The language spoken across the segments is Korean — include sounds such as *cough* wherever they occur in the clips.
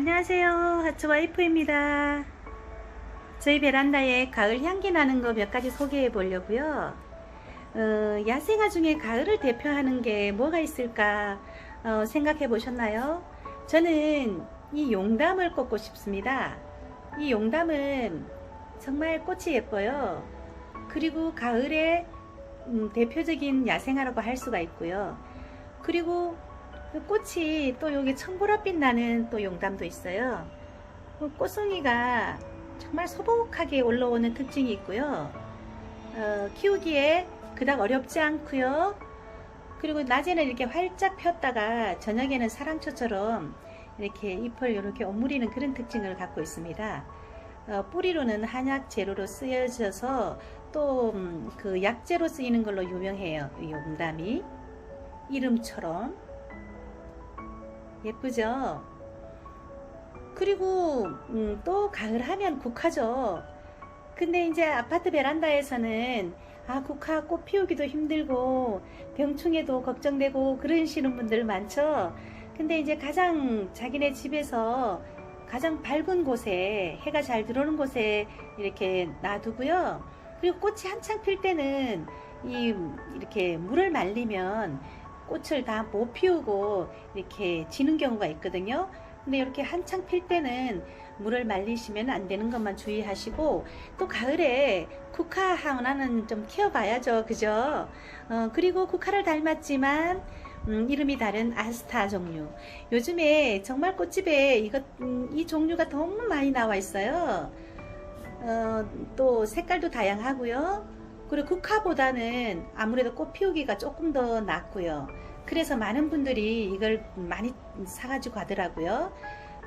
안녕하세요. 하츠와이프입니다. 저희 베란다에 가을 향기 나는 거 몇 가지 소개해 보려고요. 어, 야생화 중에 가을을 대표하는 게 뭐가 있을까 어, 생각해 보셨나요? 저는 이 용담을 꽂고 싶습니다. 이 용담은 정말 꽃이 예뻐요. 그리고 가을에 음, 대표적인 야생화라고 할 수가 있고요. 그리고 그 꽃이 또 여기 청보랏빛 나는 또 용담도 있어요. 그 꽃송이가 정말 소복하게 올라오는 특징이 있고요. 어, 키우기에 그닥 어렵지 않고요. 그리고 낮에는 이렇게 활짝 폈다가 저녁에는 사랑초처럼 이렇게 잎을 이렇게 오므리는 그런 특징을 갖고 있습니다. 어, 뿌리로는 한약 재료로 쓰여져서 또 그 약재로 쓰이는 걸로 유명해요. 이 용담이 이름처럼 예쁘죠? 그리고 음, 또 가을 하면 국화죠. 근데 이제 아파트 베란다에서는 아 국화 꽃 피우기도 힘들고 병충해도 걱정되고 그러시는 분들 많죠. 근데 이제 가장 자기네 집에서 가장 밝은 곳에 해가 잘 들어오는 곳에 이렇게 놔두고요. 그리고 꽃이 한창 필 때는 이 이렇게 물을 말리면 꽃을 다 못 피우고 이렇게 지는 경우가 있거든요. 근데 이렇게 한창 필 때는 물을 말리시면 안 되는 것만 주의하시고 또 가을에 국화 하나는 좀 키워봐야죠. 그죠? 어, 그리고 국화를 닮았지만 음, 이름이 다른 아스타 종류. 요즘에 정말 꽃집에 이것, 음, 이 종류가 너무 많이 나와 있어요. 어, 또 색깔도 다양하고요. 그리고 국화보다는 아무래도 꽃 피우기가 조금 더 낫고요. 그래서 많은 분들이 이걸 많이 사가지고 가더라고요.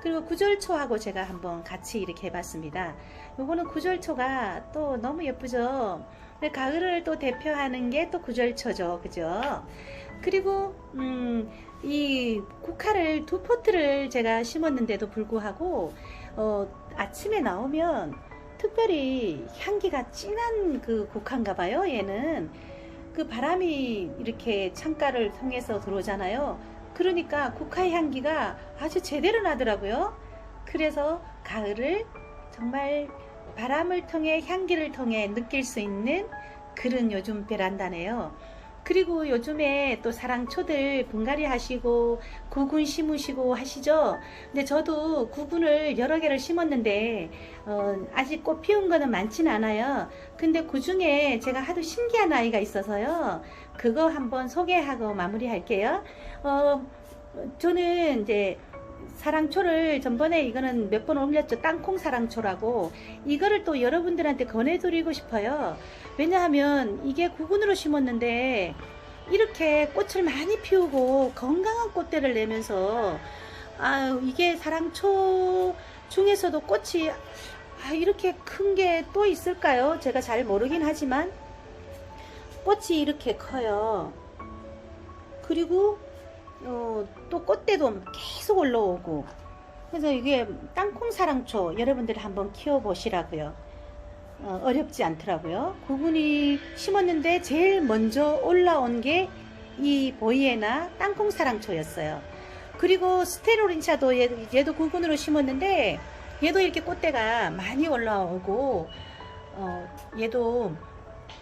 그리고 구절초하고 제가 한번 같이 이렇게 해봤습니다. 요거는 구절초가 또 너무 예쁘죠. 가을을 또 대표하는 게 또 구절초죠. 그죠? 그리고, 음, 이 국화를 두 포트를 제가 심었는데도 불구하고, 어, 아침에 나오면 특별히 향기가 진한 그 국화인가 봐요, 얘는. 그 바람이 이렇게 창가를 통해서 들어오잖아요. 그러니까 국화의 향기가 아주 제대로 나더라고요. 그래서 가을을 정말 바람을 통해 향기를 통해 느낄 수 있는 그런 요즘 베란다네요. 그리고 요즘에 또 사랑초들 분갈이 하시고 구근 심으시고 하시죠. 근데 저도 구근을 여러 개를 심었는데 어, 아직 꽃 피운 거는 많지는 않아요. 근데 그 중에 제가 하도 신기한 아이가 있어서요. 그거 한번 소개하고 마무리할게요. 어, 저는 이제 사랑초를 전번에 이거는 몇 번 올렸죠. 땅콩 사랑초라고. 이거를 또 여러분들한테 권해드리고 싶어요. 왜냐하면 이게 구근으로 심었는데 이렇게 꽃을 많이 피우고 건강한 꽃대를 내면서 아 이게 사랑초 중에서도 꽃이 아, 이렇게 큰 게 또 있을까요? 제가 잘 모르긴 하지만 꽃이 이렇게 커요. 그리고 어, 또 꽃대도 계속 올라오고 그래서 이게 땅콩 사랑초 여러분들이 한번 키워보시라고요. 어, 어렵지 않더라고요. 구분이 심었는데 제일 먼저 올라온 게 이 보이에나 땅콩 사랑초였어요. 그리고 스테로린차도 얘, 얘도 구근으로 심었는데 얘도 이렇게 꽃대가 많이 올라오고 어, 얘도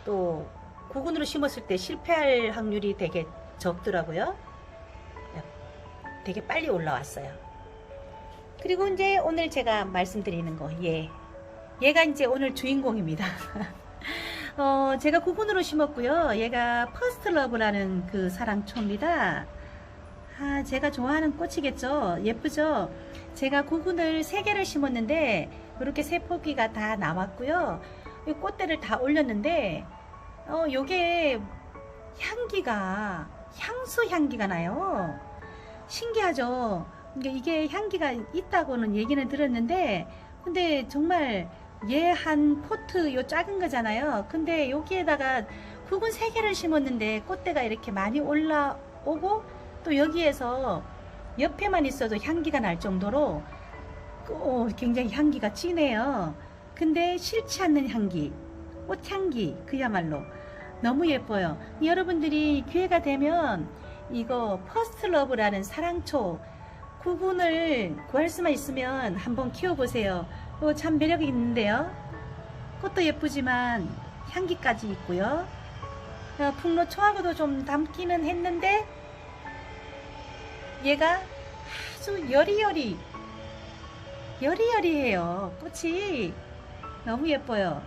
또 구근으로 심었을 때 실패할 확률이 되게 적더라고요. 되게 빨리 올라왔어요. 그리고 이제 오늘 제가 말씀드리는 거, 얘. 얘가 이제 오늘 주인공입니다. *laughs* 어, 제가 구근으로 심었고요. 얘가 퍼스트 러브라는 그 사랑초입니다. 아, 제가 좋아하는 꽃이겠죠? 예쁘죠? 제가 구근을 세 개를 심었는데, 이렇게 세 포기가 다 나왔고요. 이 꽃대를 다 올렸는데, 어, 요게 향기가, 향수 향기가 나요. 신기하죠? 그러니까 이게 향기가 있다고는 얘기는 들었는데, 근데 정말 얘 한 포트 요 작은 거잖아요. 근데 여기에다가 굵은 세 개를 심었는데 꽃대가 이렇게 많이 올라오고 또 여기에서 옆에만 있어도 향기가 날 정도로 어, 굉장히 향기가 진해요. 근데 싫지 않는 향기, 꽃향기 그야말로 너무 예뻐요. 여러분들이 기회가 되면 이거 퍼스트 러브라는 사랑초 구근을 구할 수만 있으면 한번 키워보세요. 이거 참 매력이 있는데요. 꽃도 예쁘지만 향기까지 있고요. 어, 풍로 초하고도 좀 닮기는 했는데 얘가 아주 여리여리 여리여리해요. 꽃이 너무 예뻐요.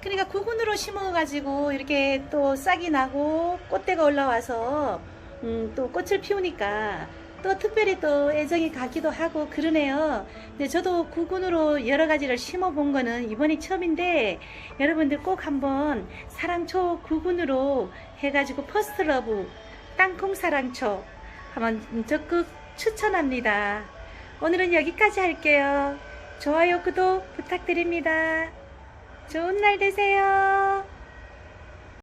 그러니까 구근으로 심어가지고 이렇게 또 싹이 나고 꽃대가 올라와서 음, 또 꽃을 피우니까 또 특별히 또 애정이 가기도 하고 그러네요. 근데 저도 구근으로 여러 가지를 심어 본 거는 이번이 처음인데 여러분들 꼭 한번 사랑초 구근으로 해가지고 퍼스트 러브 땅콩 사랑초 한번 적극 추천합니다. 오늘은 여기까지 할게요. 좋아요, 구독 부탁드립니다. 좋은 날 되세요.